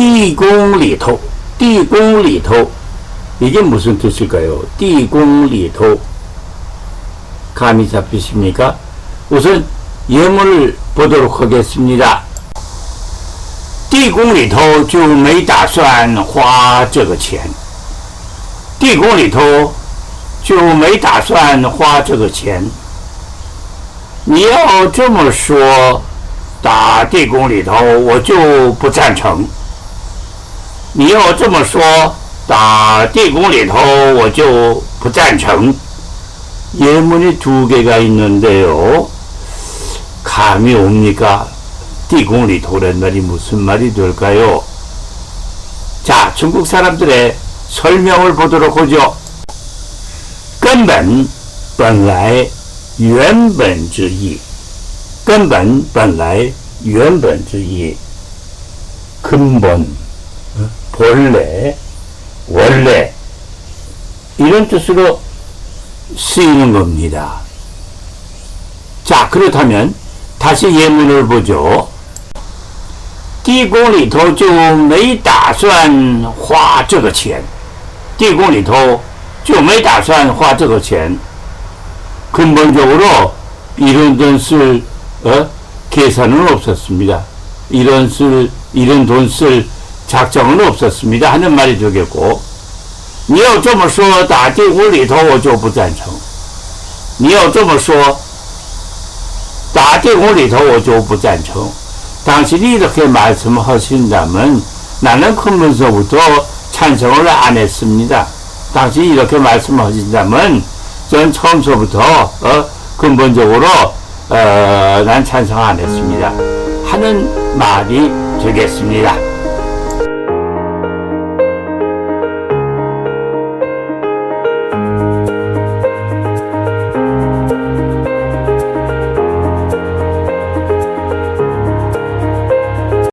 地宫里头,地宫里头 이게 무슨 뜻일까요? 地宫里头 감이 잡히십니까? 우선 예문을 보도록 하겠습니다. 地宫里头就没打算花这个钱，地宫里头就没打算花这个钱。你要这么说，打地宫里头我就不赞成。 你要这么说，打地宫里头我就不赞成。 예문이 두 개가 있는데요. 감이 옵니까? 띠공리 도란 말이 무슨 말이 될까요? 자, 중국 사람들의 설명을 보도록 하죠. 根本本来原本之意根本本来原本之意 근본 어? 본래 원래 이런 뜻으로 쓰이는 겁니다. 자, 그렇다면 다시 예문을 보죠. 地宫里头就没打算花这个钱，地宫里头就没打算花这个钱。 근본적으로 이런 돈 쓸 어? 계산은 없었습니다. 이런 쓸 이런 돈 쓸 작정은 없었습니다. 하는 말이 되겠고 你要这么说，打地宫里头我就不赞成。你要这么说，打地宫里头我就不赞成。 당신이 이렇게 말씀하신다면 나는 큰문서부터 찬성을 안 했습니다. 당신이 이렇게 말씀하신다면 전 처음서부터 어, 근본적으로 어, 난 찬성 안 했습니다. 하는 말이 되겠습니다.